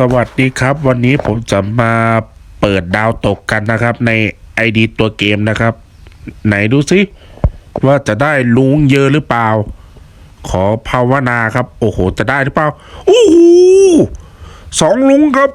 สวัสดีครับ วันนี้ผมจะมาเปิดดาวตกกันนะครับ ใน ID ตัวเกมนะครับ ไหนดูสิว่าจะได้ลุงเยอะหรือเปล่า ขอภาวนาครับ โอ้โห จะได้หรือเปล่าโอ้โหสองลุงครับ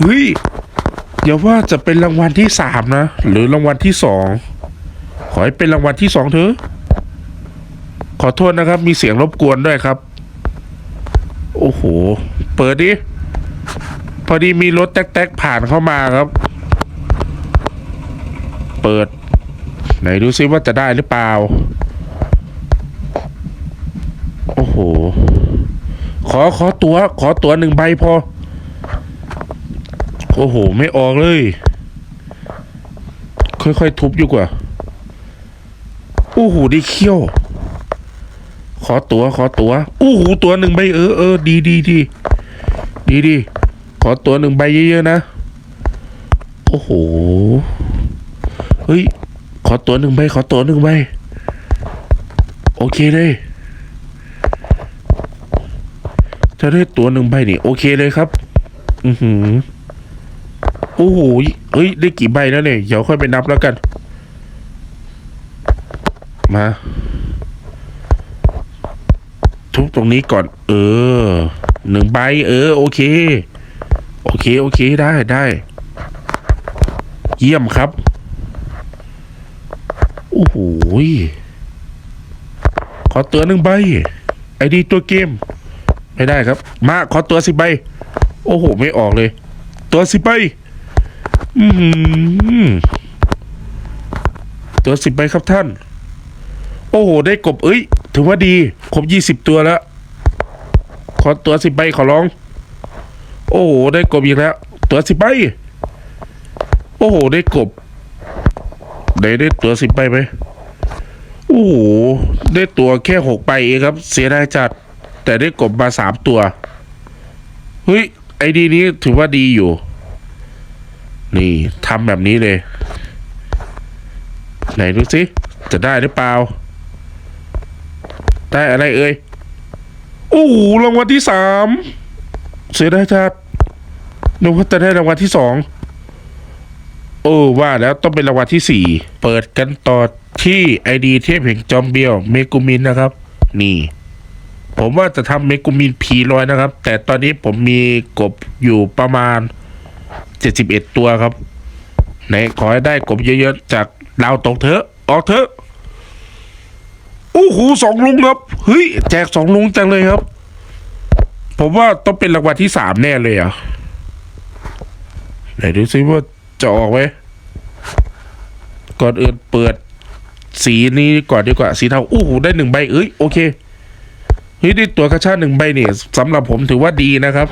เฮ้ยอย่าว่าจะเป็นรางวัลที่สามนะ หรือรางวัลที่สองขอให้เป็นรางวัลที่สองเถอะขอโทษนะครับ มีเสียงรบกวนด้วยครับ โอ้โห เปิดดิ พอดีมีรถแต๊กๆผ่านเข้ามาครับ เปิด ไหนดูซิว่าจะได้หรือเปล่า โอ้โห ขอขอตัว ขอตัวหนึ่งใบพอ โอ้โห ไม่ออกเลย ค่อยๆทุบอยู่กว่า โอ้โหได้เขี้ยว ขอตัว ขอตัว โอ้โห ตัวหนึ่งใบเออเออดีดีดีดีดี อตัวหนึ่งใบเยอะๆนะ โอ้โห เฮ้ย ขอตัวหนึ่งใบ ขอตัวหนึ่งใบ โอเคเลยถ้าได้ตัวหนึ่งใบนี่โอเคเลยครับ อือหือ โอ้โห เฮ้ย ได้กี่ใบแล้วเนี่ย เดี๋ยวค่อยไปนับแล้วกัน มา ทุบตรงนี้ก่อน เออ หนึ่งใบ เออ โอเค โอเค โอเค ได้ได้ เยี่ยมครับ โอ้โหขอตัวหนึ่งใบ ไอดีตัวเกม ไม่ได้ครับ มาขอตัวสิบใบ โอ้โห ไม่ออกเลย ตัวสิบใบ อืมตัวสิบใบครับท่าน โอ้โห ได้กบ เอ้ย ถือว่าดี ครบยี่สิบตัวแล้ว ขอตัวสิบใบขอร้อง โอ้โหได้กบอีกแล้ว ตัวสิบใบโอ้โหได้กบได้ได้ตัวสิบใบไหมโอ้โหได้ตัวแค่หกใบเองครับ เสียดายจัด แต่ได้กบมาสามตัวเฮ้ยไอดีนี้ถือว่าดีอยู่ นี่ทำแบบนี้เลย ไหนดูสิจะได้หรือเปล่า ได้อะไรเอ่ยโอ้โหรางวัลที่สาม เสียดายจัดนึกว่าจะได้รางวัลที่สองโอ้ว่าแล้วต้องเป็นรางวัลที่สี่เปิดกันต่อที่ไอดีเทพแห่งจอมเบียวเมกุมินนะครับ นี่ ผมว่าจะทำเมกุมินพีร้อยนะครับ แต่ตอนนี้ผมมีกบอยู่ประมาณเจ็ดสิบเอ็ดตัวครับไหนขอให้ได้กบเยอะๆจากดาวตกเถอะ ออกเถอะโอ้โหสองลุงครับ เฮ้ย แจกสองลุงจังเลยครับ ผมว่าต้องเป็นรางวัลที่สามแน่เลยอะไหนดูซิว่าจะออกไหมก่อนอื่นเปิด สีนี้ก่อนดีกว่า สีเทาโอ้โหได้หนึ่งใบเอ้ยโอเคเฮ้ยได้ตัวกระชาหนึ่งใบเนี่ยสำหรับผมถือว่าดีนะครับ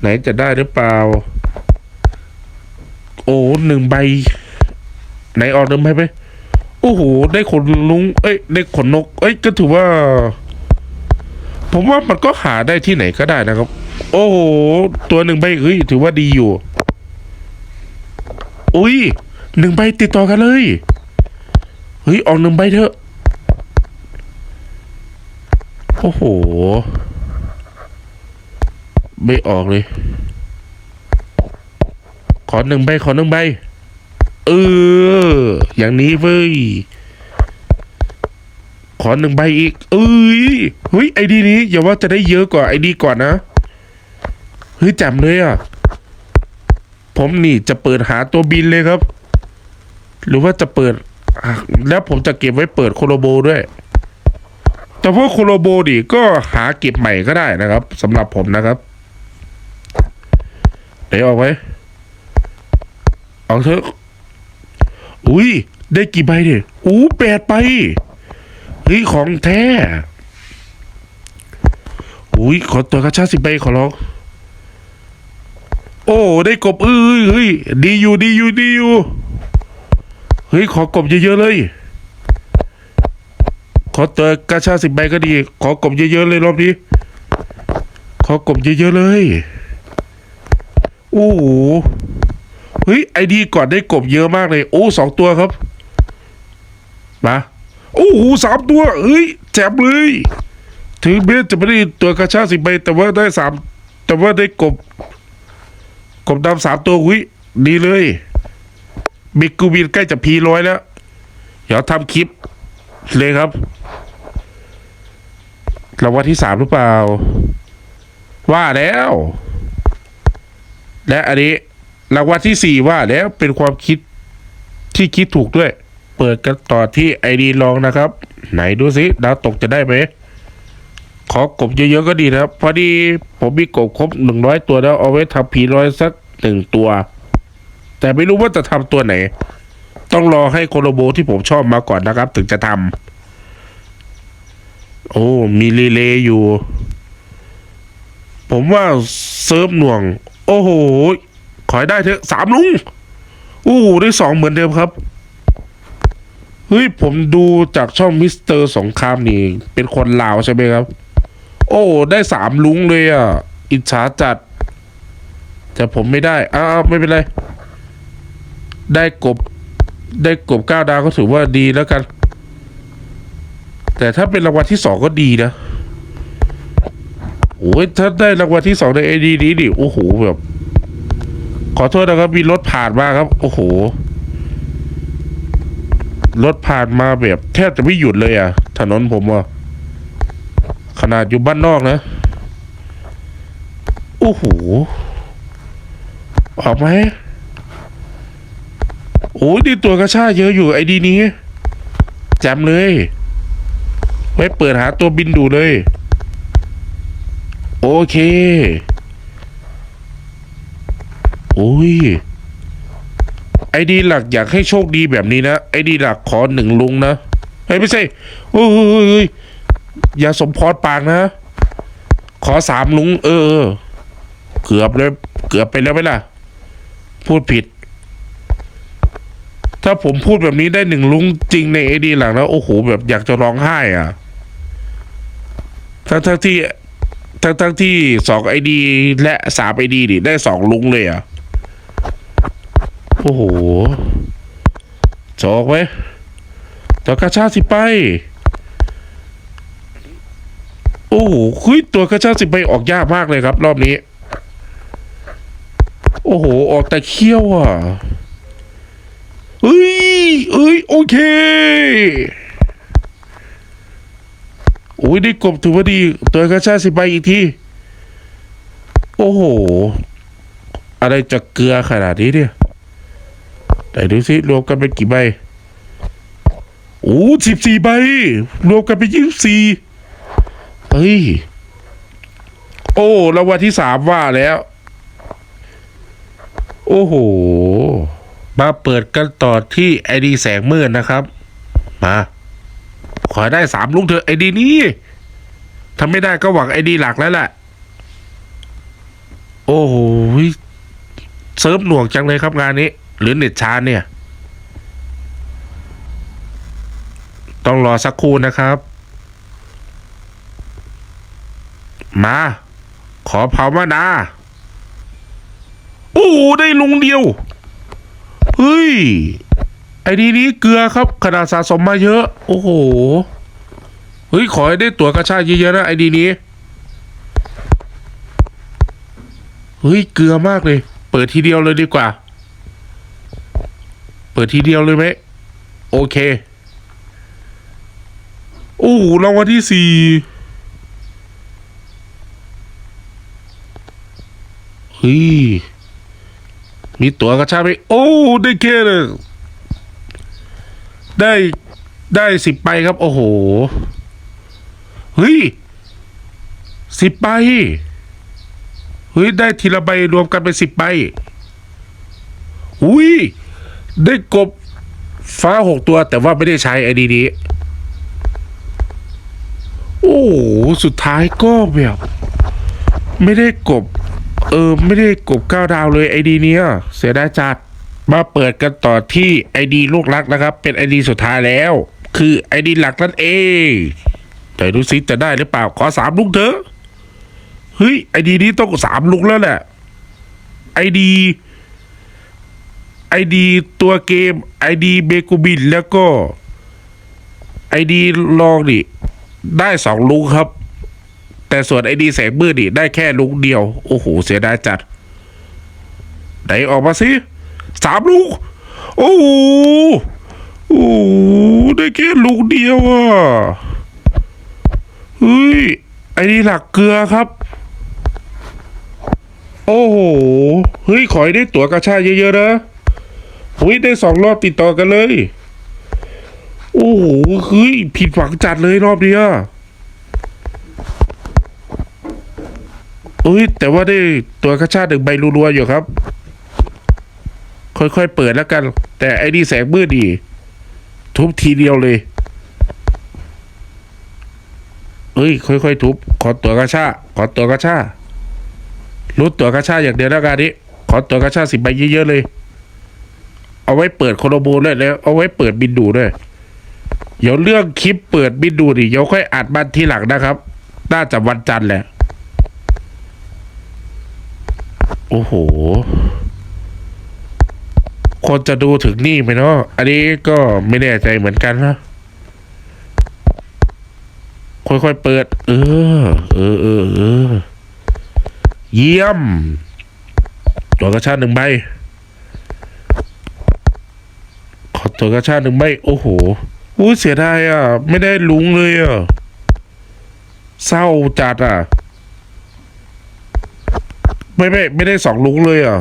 ไหนจะได้หรือเปล่า โอ้หนึ่งใบ ไหนออกหนึ่งใบไหมโอ้โหได้ขนลุง เอ้ย ได้ขนนก เอ้ยก็ถือว่า ผมว่ามันก็หาได้ที่ไหนก็ได้นะครับ โอ้โห ตัวหนึ่งใบเฮ้ย ถือว่าดีอยู่ อุ้ยหนึ่งใบติดต่อกันเลยเฮ้ยออกหนึ่งใบเถอะ โอ้โห ไม่ออกเลย ขอหนึ่งใบ ขอหนึ่งใบ เออ อย่างนี้เว้ย ขอหนึ่งใบอีก เอ้ยเฮ้ยไอดีนี้อย่าว่าจะได้เยอะกว่าไอดีก่อนนะเฮ้ยจำเลยอะ ผมนี่จะเปิดหาตัวบินเลยครับ หรือว่าจะเปิด แล้วผมจะเก็บไว้เปิดโคโลโบด้วย แต่พว่าโคโลโบดิก็หาเก็บใหม่ก็ได้นะครับสำหรับผมนะครับไหนออกไว้เอาเถอะอุ้ยได้กี่ใบเนี่ยอู้แปดใบ เฮ้ยของแท้อุ้ยขอตัวกระชาสิบใบขอร้องโอ้ได้กบเอ้ยเฮ้ยดีอยู่ดีอยู่ดีอยู่เฮ้ยขอกบเยอะๆเลย ขอตัวกระชาสิบใบก็ดี ขอกบเยอะๆเลยรอบนี้ขอกบเยอะๆเลยโอ้โหเฮ้ยไอดีก่อนได้กบเยอะมากเลย โอ้สองตัวครับมา โอ้โหสามตัวเฮ้ยแจ๋บเลย ถึงแม้จะไม่ได้ตัวกระชากสิบใบแต่ว่าได้สามแต่ว่าได้กบ กบดำสามตัวอุ้ยดีเลยบิกกูบินใกล้จะพีร้อยแล้ว เดี๋ยวทำคลิป เลยครับรางวัลที่สามหรือเปล่า ว่าแล้ว และอันนี้รางวัลที่สี่ว่าแล้วเป็นความคิดที่คิดถูกด้วย เปิดกันต่อที่ไอดีลองนะครับ ไหนดูสิดาวตกจะได้ไหมขอกบเยอะๆก็ดีนะครับ พอดีผมมีกบครบหนึ่งร้อยตัวแล้วเอาไว้ทำผีร้อยสักหนึ่งตัว แต่ไม่รู้ว่าจะทำตัวไหน ต้องรอให้โคโลโบที่ผมชอบมาก่อนนะครับ ถึงจะทำโอ้ มีรีเลย์อยู่ ผมว่าเซิร์ฟหน่วง โอ้โห ขอได้เถอะสามลุง อู้ได้สองเหมือนเดิมครับ เฮ้ยผมดูจากช่องมิสเตอร์สงครามนี่ เป็นคนลาวใช่ไหมครับ โอ้ ได้สามลุงเลยอะ อิจฉาจัด แต่ผมไม่ได้อ้าวไม่เป็นไร ได้กบ ได้กบเก้าดาวก็ถือว่าดีแล้วกัน แต่ถ้าเป็นรางวัลที่สองก็ดีนะโอ้ยถ้าได้รางวัลที่สองในไอดีนี้ดิโอ้โหแบบ ขอโทษนะครับมีรถผ่านมาครับ โอ้โห รถผ่านมาแบบแทบจะไม่หยุดเลยอะ ถนนผมอะ ขนาดอยู่บ้านนอกนะ โอ้โห ออกไหมโอ้ยดีตัวกระชาเยอะอยู่ไอดีนี้แจมเลย ไว้เปิดหาตัวบินดูเลย โอเค โอ้ย ไอดีหลักอยากให้โชคดีแบบนี้นะไอดีหลักขอหนึ่งลุงนะเฮ้ยไม่ใช่โอ้ยอย่าสมพรปากนะ ขอสามลุง เออ เกือบเลยเกือบไปแล้วไหมล่ะ พูดผิด ถ้าผมพูดแบบนี้ได้หนึ่งลุงจริงในไอดีหลังแล้วโอ้โหแบบอยากจะร้องไห้อะทั้งทั้งที่ทั้งทั้งที่สองไอดีและสามไอดีดิได้สองลุงเลยอะ โอ้โหจอกไว้จอกกระชากสิไป โอ้โหคุยตัวกระชากสิไปออกยากมากเลยครับ รอบนี้ โอ้โห ออกแต่เขี้ยวอะเอ้ยเอ้ย โอเค โอ้ย ได้กบถือว่าดี ตัวกระชากสิไปอีกที โอ้โห อะไรจะเกลือขนาดนี้เนี่ย ไหนดูสิรวมกันเป็นกี่ใบโอ้สิบสี่ใบ รวมกันเป็นยี่สิบสี่เฮ้ย โอ้รางวัลที่สามว่าแล้ว โอ้โห มาเปิดกันต่อที่ไอดีแสงมืดนะครับ มา ขอได้สามลูกเถอะไอดีนี้ถ้าไม่ได้ก็หวังไอดีหลักแล้วแหละ โอ้โหเซิร์ฟหน่วงจังเลยครับงานนี้ หรือเน็ตช้าเนี่ย ต้องรอสักครู่นะครับ มา ขอภาวนาโอ้ได้ลุงเดียว เฮ้ย ไอ้ดีนี้เกลือครับขนาดสะสมมาเยอะ โอ้โห เฮ้ย ขอให้ได้ตั๋วกระชากเยอะๆนะไอ้ดีนี้ เฮ้ย เกลือมากเลย เปิดทีเดียวเลยดีกว่า เปิดทีเดียวเลยไหม โอเค โอ้โหรางวัลที่สี่เฮ้ย มีตั๋วกระชากไหมโอ้ ได้แค่เลยได้ได้สิบใบครับ โอ้โห เฮ้ยสิบใบเฮ้ย ได้ทีละใบรวมกันเป็นสิบใบอุ้ย ได้กบฟ้าหกตัวแต่ว่าไม่ได้ใช้ไอดีนี้ โอ้สุดท้ายก็แบบไม่ได้กบ เออ ไม่ได้กบเก้าดาวเลยไอดีเนี้ยเสียดายจัดมาเปิดกันต่อที่ไอดีลูกรักนะครับ เป็นไอดีสุดท้ายแล้ว คือไอดีหลักนั่นเองแต่ดูซิจะได้หรือเปล่าขอสามลูกเถอะเฮ้ยไอดีนี้ต้องสามลูกแล้วแหละไอดี ไอดีตัวเกมไอดีเบกูบินแล้วก็ไอดีลองดิได้สองลูกครับ แต่ส่วนไอดีแสงมืดนี่ได้แค่ลูกเดียว โอ้โห เสียดายจัด ไหนออกมาสิสามลูกโอ้โหโอ้โหได้แค่ลูกเดียวอะเฮ้ยไอ้นี่หลักเกลือครับ โอ้โห เฮ้ย ขอให้ได้ตั๋วกระชาเยอะๆนะ เฮ้ยได้สองรอบติดต่อกันเลย โอ้โหเฮ้ยผิดหวังจัดเลยรอบเนี้ยเอ้ยแต่ว่าได้ตัวกระชาหนึ่งใบรัวๆอยู่ครับ ค่อยๆเปิดแล้วกัน แต่ไอ้นี่แสงมืดดี ทุบทีเดียวเลยเอ้ย ค่อยๆทุบ ขอตัวกระชาขอตัวกระชารู้ตั๋วกระชาอย่างเดียวแล้วกันนี้ขอตัวกระชาสิบใบเยอะๆเลย เอาไว้เปิดโคโลโบด้วยแล้ว เอาไว้เปิดบินดูด้วย เดี๋ยวเรื่องคลิปเปิดบินดูดิเดี๋ยวค่อยอัดมันทีหลังนะครับ น่าจะวันจันทร์แหละ โอ้โห คนจะดูถึงนี่ไหมเนาะ อันนี้ก็ไม่แน่ใจเหมือนกันนะ ค่อยๆเปิด เออ เออเออเออ เยี่ยม ตัวกระชาหนึ่งใบ ข อตัวกระชาหนึ่งใบโอ้โหอู้เสียดายอะ ไม่ได้ลุงเลยอะ เศร้าจัดอะ ไม่ไม่ไม่ได้สองลุงเลยอะ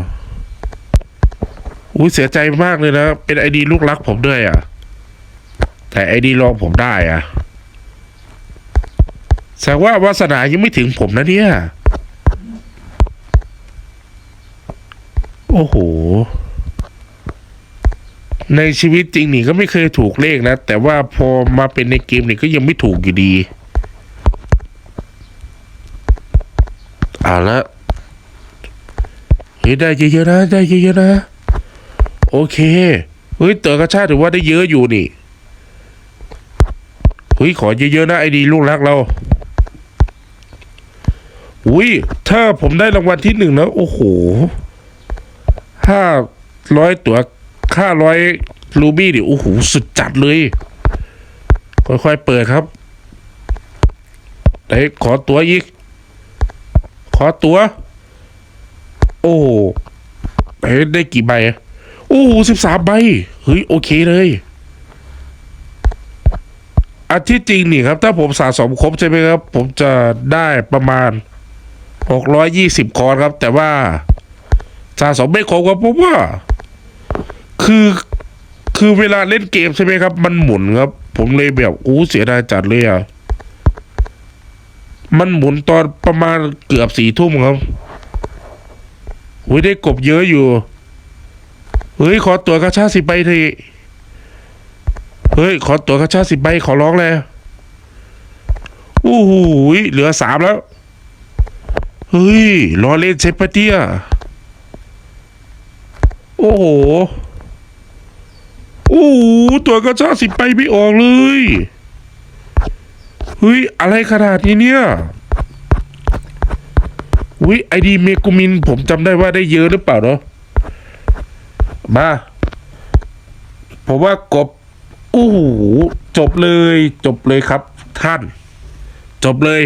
อุ้ยเสียใจมากเลยนะ เป็นไอดีลูกรักผมด้วยอะ แต่ไอดีรองผมได้อะแสดงว่าวาสนายังไม่ถึงผมนะเนี่ย โอ้โห ในชีวิตจริงนี่ก็ไม่เคยถูกเลขนะ แต่ว่าพอมาเป็นในเกมนี่ก็ยังไม่ถูกอยู่ดีเอาละเฮ้ยได้เยอะๆนะ ได้เยอะๆนะ โอเค เฮ้ยเต๋อกระชาติถือว่าได้เยอะอยู่นี่ เฮ้ยขอเยอะๆนะ ไอดีลูกรักเราอุ้ยถ้าผมได้รางวัลที่หนึ่งนะ โอ้โหห้าร้อยตัว ห้าร้อยรูบี้ดิโอ้โหสุดจัดเลย ค่อยๆเปิดครับไหนขอตัวอีก ขอตัว โอ้ไหนได้กี่ใบอะโอ้สิบสามใบ เฮ้ย โอเคเลยอันที่จริงนี่ครับ ถ้าผมสะสมครบใช่ไหมครับ ผมจะได้ประมาณหกร้อยยี่สิบคอนครับ แต่ว่าสะสมไม่ครบครับเพราะว่า คือคือเวลาเล่นเกมใช่ไหมครับ มันหมุนครับ ผมเลยแบบอู้เสียดายจัดเลยอะมันหมุนตอนประมาณเกือบสี่ทุ่มครับอุ้ยได้กบเยอะอยู่เฮ้ยขอตัวกระชาสิบใบทีเฮ้ยขอตัวกระชาสิบใบขอร้องเลยโอ้โหเหลือสามแล้ว เฮ้ยรอเล่นเซปเตียโอ้โห โอ้โหตัวกระชาสิบไปไม่ออกเลย เฮ้ย อะไรขนาดนี้เนี่ยอุ้ยไอดีเมกุมิน ผมจำได้ว่าได้เยอะหรือเปล่าเนาะมา ผมว่ากบโอ้โหจบเลย จบเลยครับ ท่าน จบเลย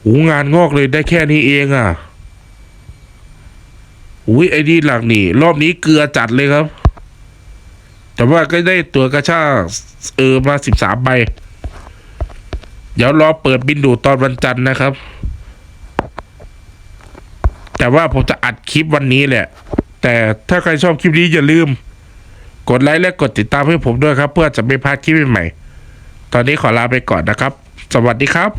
โอ้งานงอกเลยได้แค่นี้เองอะอุ้ยไอ้นี่หลักนี่ รอบนี้เกลือจัดเลยครับ แต่ว่าก็ได้ตัวกระชากเออมาสิบสามใบ เดี๋ยวรอเปิดบินดูตอนวันจันทร์นะครับ แต่ว่าผมจะอัดคลิปวันนี้แหละ แต่ถ้าใครชอบคลิปนี้อย่าลืม กดไลค์และกดติดตามให้ผมด้วยครับ เพื่อจะไม่พลาดคลิปใหม่ๆตอนนี้ขอลาไปก่อนนะครับ สวัสดีครับ